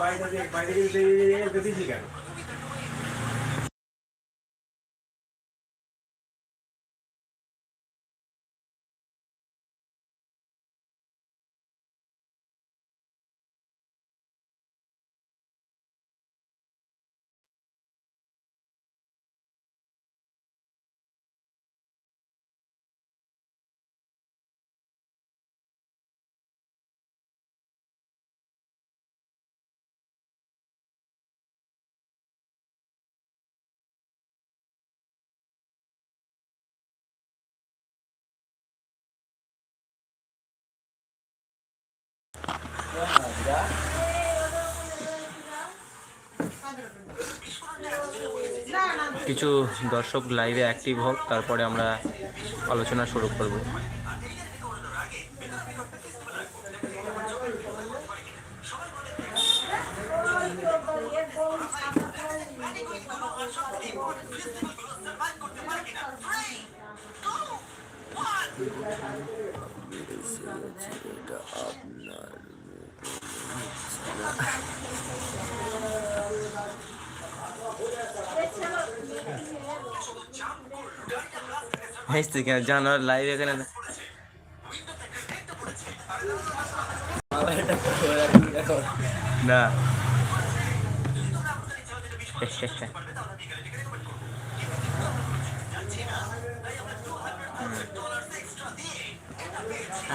বাইরে বাইরে গেলে বেশি কেন কিছু দর্শক লাইভে অ্যাক্টিভ হোক তারপরে আমরা আলোচনা শুরু করব। জানোয়ার লাইভ এখানে না।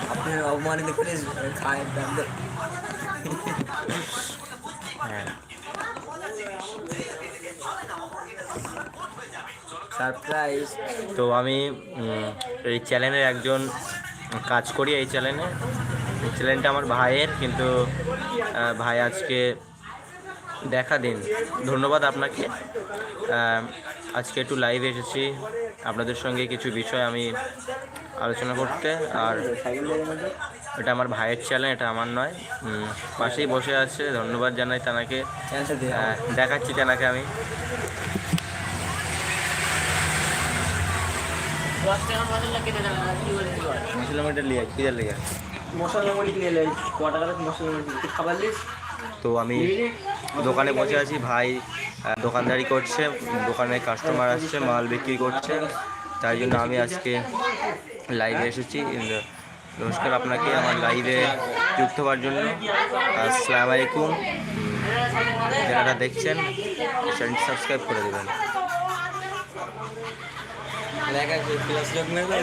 আপনার অপমানিত করে খায় হ্যাঁ। সারপ্রাইজ তো আমি এই চ্যানেলের একজন কাজ করি এই চ্যানেলে এই চ্যানেলটা আমার ভাইয়ের কিন্তু ভাই আজকে দেখা দিন। ধন্যবাদ আপনাকে। আজকে একটু লাইভ এসেছি। আপনাদের সঙ্গে কিছু বিষয় আমি আলোচনা করতে আর এটা আমার ভাইয়ের চ্যানেল এটা আমার নয়। পাশেই বসে আছে ধন্যবাদ জানাই তানাকে। আহ, দেখাচ্ছি তানাকে আমি। তো আমি দোকানে বসে আছি ভাই দোকানদারি করছে দোকানে কাস্টমার আসছে মাল বিক্রি করছে। তাই জন্য আমি আজকে লাইভে এসেছি। নমস্কার আপনাকে আমার লাইভে যুক্ত হওয়ার জন্য। আসসালামু আলাইকুম। উম, যারা দেখছেন চ্যানেলটি সাবস্ক্রাইব করে দেবেন। লেখা প্লাস যোগ মেরে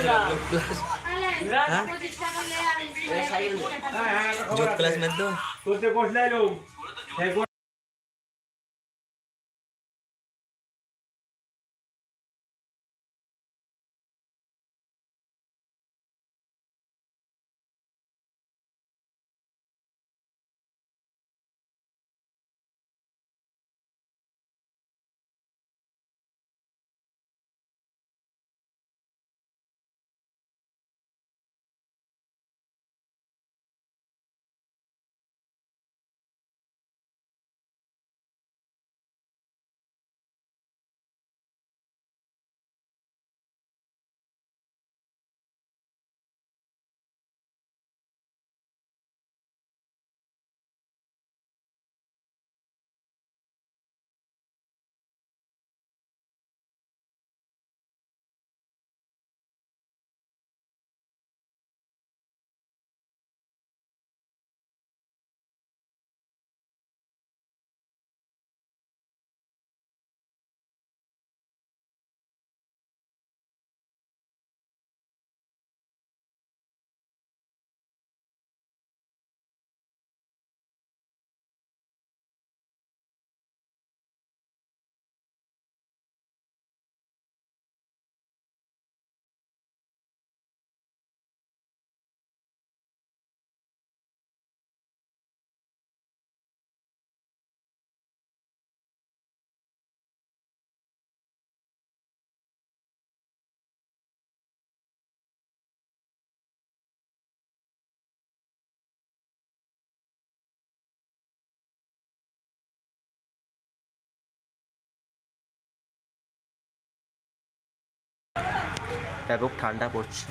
ব্যাপক ঠান্ডা পড়ছে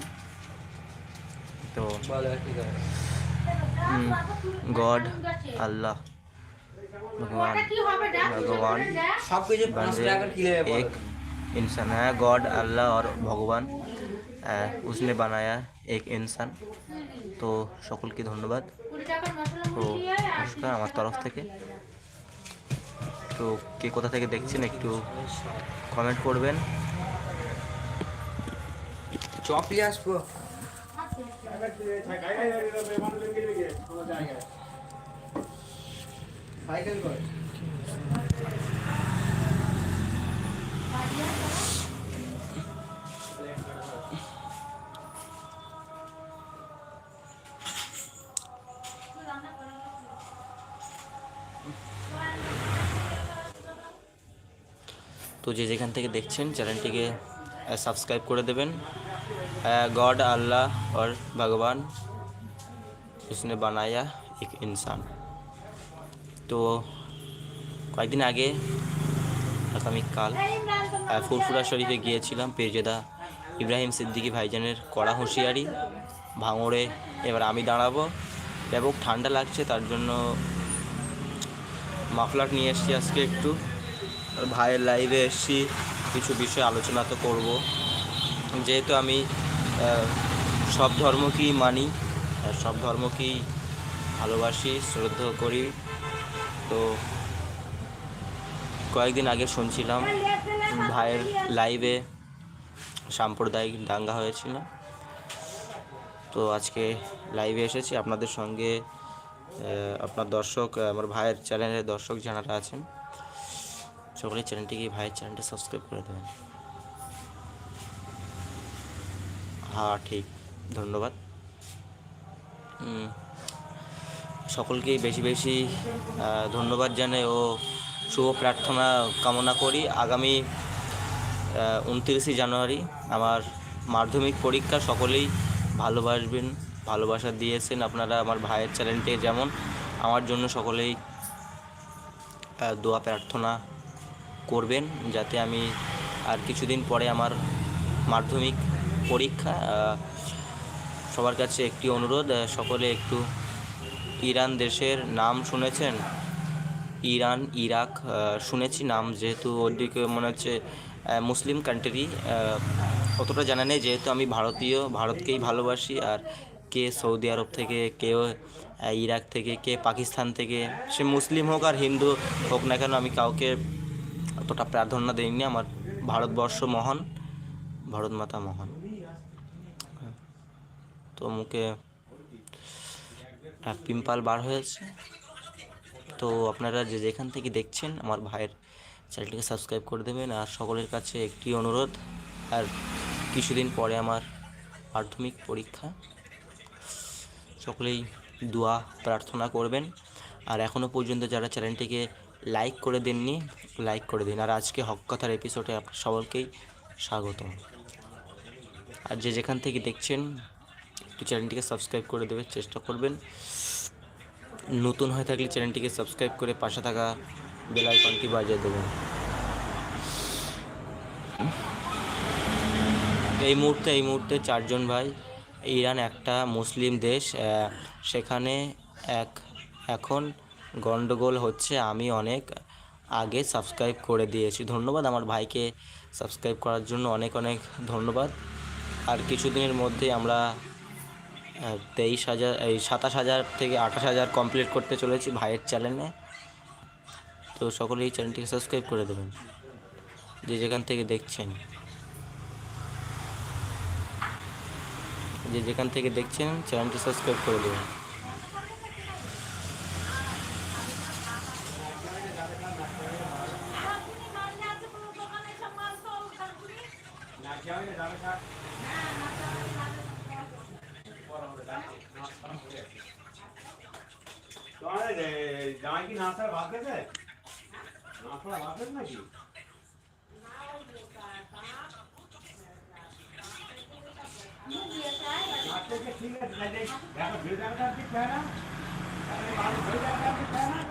তো বলো কি করে गॉड अल्लाह भगवान भगवान সব কিছু পাঁচ बंदे টাকা কিলো एक इंसान है गॉड अल्लाह और भगवान अ, उसने बनाया एक इंसान তো সকলকে ধন্যবাদ তো নমস্কার আমার তরফ থেকে তো কে কোথা থেকে দেখছেন একটু কমেন্ট করবেন চকলি আসব সাইকেল করে তো যে যেখান থেকে দেখছেন চ্যানেলটিকে সাবস্ক্রাইব করে দেবেন गॉड अल्लाह और भगवान उसने बनाया एक इंसान তো কয়েকদিন আগে আগামীকাল আহ, ফুরফুরা শরীফে গিয়েছিলাম পেরজেদা ইব্রাহিম সিদ্দিকী ভাইজানের কড়া হুঁশিয়ারি ভাঙড়ে এবার আমি দাঁড়াবো ব্যাপক ঠান্ডা লাগছে তার জন্য মাফলার নিয়ে এসেছি আজকে একটু আর ভাইয়ের লাইভে এসেছি কিছু বিষয়ে আলোচনা তো করব যেহেতু আমি আহ, সব ধর্মকেই মানি সব ধর্মকেই ভালোবাসি, শ্রদ্ধা করি। তো কয়েকদিন আগে শুনছিলাম ভাইয়ের লাইভে সাম্প্রদায়িক দাঙ্গা হয়েছিল। তো আজকে লাইভে এসেছি। আপনাদের সঙ্গে আপনার দর্শক, আমার ভাইয়ের চ্যানেলের দর্শক যারা আছেন, সকলেই চ্যানেলটিকে ভাইয়ের চ্যানেলটা সাবস্ক্রাইব করে দেবেন। হ্যাঁ ঠিক। ধন্যবাদ। সকলকেই বেশি বেশি ধন্যবাদ জানাই ও শুভ প্রার্থনা কামনা করি। আগামী উনত্রিশে জানুয়ারি আমার মাধ্যমিক পরীক্ষা, সকলেই ভালোবাসবেন, ভালোবাসা দিয়েছেন আপনারা আমার ভাইয়ের চ্যানেলটি যেমন। আমার জন্য সকলেই দোয়া প্রার্থনা করবেন, যাতে আমি আর কিছুদিন পরে আমার মাধ্যমিক পরীক্ষা সবার কাছে একটি অনুরোধ সকলে একটু ইরান দেশের নাম শুনেছেন? ইরান, ইরাক শুনেছি নাম, যেহেতু ওদিকে মনে হচ্ছে মুসলিম কান্ট্রি অতটা জানা নেই, যেহেতু আমি ভারতীয়, ভারতকেই ভালোবাসি, আর কে সৌদি আরব থেকে কেউ ইরাক থেকে, কে পাকিস্তান থেকে, সে মুসলিম হোক আর হিন্দু হোক না কেন, আমি কাউকে অতটা প্রাধান্য দিইনি, আমার ভারতবর্ষ মহান ভারত মাতা মহান। তো মুখে পিম্পাল বার হয়েছে। তো আপনারা যে যেখান থেকে দেখছেন, আমার ভাইয়ের চ্যানেলটিকে সাবস্ক্রাইব করে দেবেন। আর সকলের কাছে একটি অনুরোধ, আর কিছুদিন পরে আমার মাধ্যমিক পরীক্ষা। সকলেই দোয়া, প্রার্থনা করবেন। আর এখনও পর্যন্ত যারা চ্যানেলটিকে লাইক করে দেননি, লাইক করে দিন। আর আজকে হক কথার এপিসোডে আপনার সকলকেই স্বাগতম। আর যে যেখান থেকে দেখছেন একটু চ্যানেলটিকে সাবস্ক্রাইব করে দেবে চেষ্টা করবেন। নতুন হয়ে থাকলে চ্যানেলটিকে সাবস্ক্রাইব করে পাশে থাকা বেল আইকনটি বাজিয়ে দেবেন। এই মুহূর্তে এই মুহূর্তে চারজন ভাই, ইরান একটা মুসলিম দেশ সেখানে এক, এখন গন্ডগোল হচ্ছে, আমি অনেক আগে সাবস্ক্রাইব করে দিয়েছি। ধন্যবাদ আমার ভাইকে সাবস্ক্রাইব করার জন্য, অনেক অনেক ধন্যবাদ। আর কিছুদিনের মধ্যেই আমরা তেইশ হাজার, এই সাতাশ হাজার থেকে আঠাশ হাজার কমপ্লিট করতে চলেছি ভাইয়ের চ্যানেলে তো সকলেই চ্যানেলটিকে সাবস্ক্রাইব করে দেবেন, যে যেখান থেকে দেখছেন। যে যেখান থেকে দেখছেন চ্যানেলটি সাবস্ক্রাইব করে দেবেন। কি নাস্তার ভাত খেতে নাস্তার ভাত খেতে নাকি আচ্ছা, আচ্ছা, ঠিক আছে তাহলে দেখো ভেজালটা কি খায় না তাহলে বাড়ি ভেজালটা কি খায় না আমি তো পাঠাবো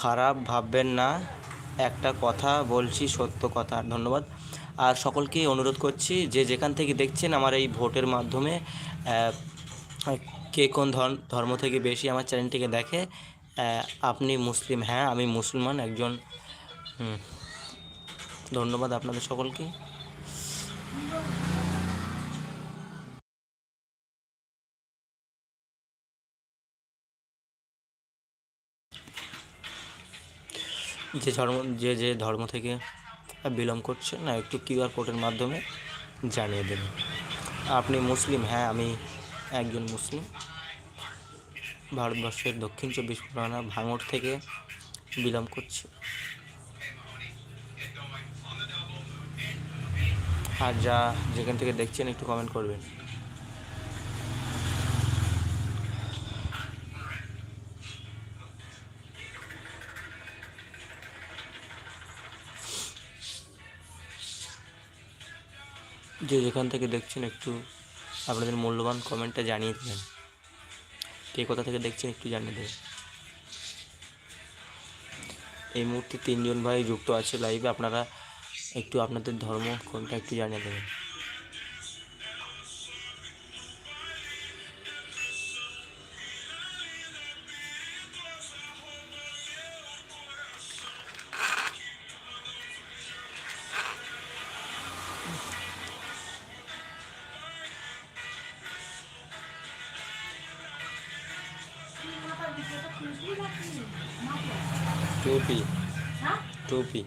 খারাপ ভাববেন না। একটা কথা বলছি, সত্য কথা। ধন্যবাদ। আর সকলকে অনুরোধ করছি, যে যেখান থেকে দেখছেন আমার এই ভোটের মাধ্যমে কে কোন ধর্ম- থেকে বেশি আমার চ্যানেলটিকে দেখে আপনি মুসলিম। হ্যাঁ আমি মুসলমান একজন। ধন্যবাদ আপনাদের সকলকে। যে ধর্ম, যে যে ধর্ম থেকে বিলং করছে, না একটু কিউআর কোডের মাধ্যমে জানিয়ে দেবেন আপনি মুসলিম হ্যাঁ আমি একজন মুসলিম। ভারতবর্ষের দক্ষিণ চব্বিশ পরগনা ভাঙড় থেকে বিলং করছি। আর যা যেখান থেকে দেখছেন, একটু কমেন্ট করবেন। যে যেখান থেকে দেখছেন একটু আপনাদের মূল্যবান কমেন্টটা জানিয়ে দেবেন কে কোথা থেকে দেখছেন একটু জানিয়ে দেবেন এই মুহূর্তে তিনজন ভাই যুক্ত আছে লাইভে আপনারা একটু আপনাদের ধর্ম কোনটা একটু জানিয়ে দেবেন। টুপি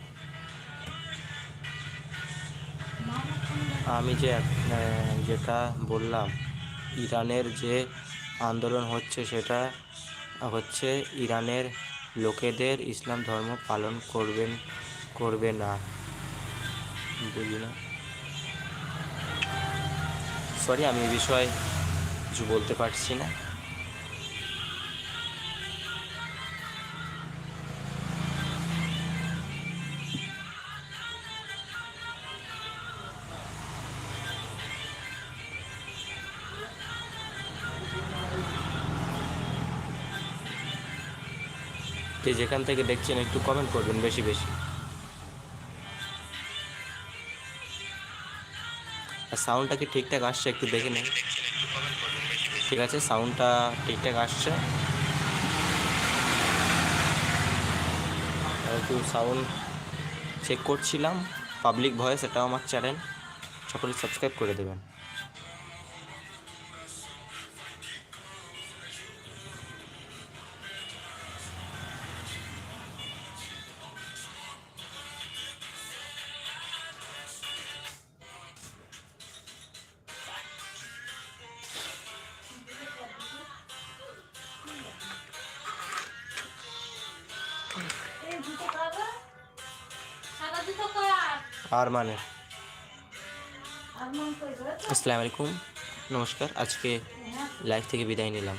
আমি যে যেটা বললাম, ইরানের যে আন্দোলন হচ্ছে সেটা হচ্ছে ইরানের লোকেদের ইসলাম ধর্ম পালন করবেন, করবে না। বুঝি না? সরি আমি এ বিষয়ে কিছু বলতে পারছি না। যে যেখান থেকে দেখছেন, একটু কমেন্ট করবেন বেশি বেশি। আর সাউন্ডটা কি ঠিকঠাক আসছে একটু দেখে নিন। ঠিক আছে সাউন্ডটা ঠিকঠাক আসছে। একটু সাউন্ড চেক করছিলাম। পাবলিক ভয়েস এটাও আমার চ্যানেল সকলে সাবস্ক্রাইব করে দেবেন। কার আর মানে আসসালামু আলাইকুম নমস্কার আজকে লাইভ থেকে বিদায় নিলাম।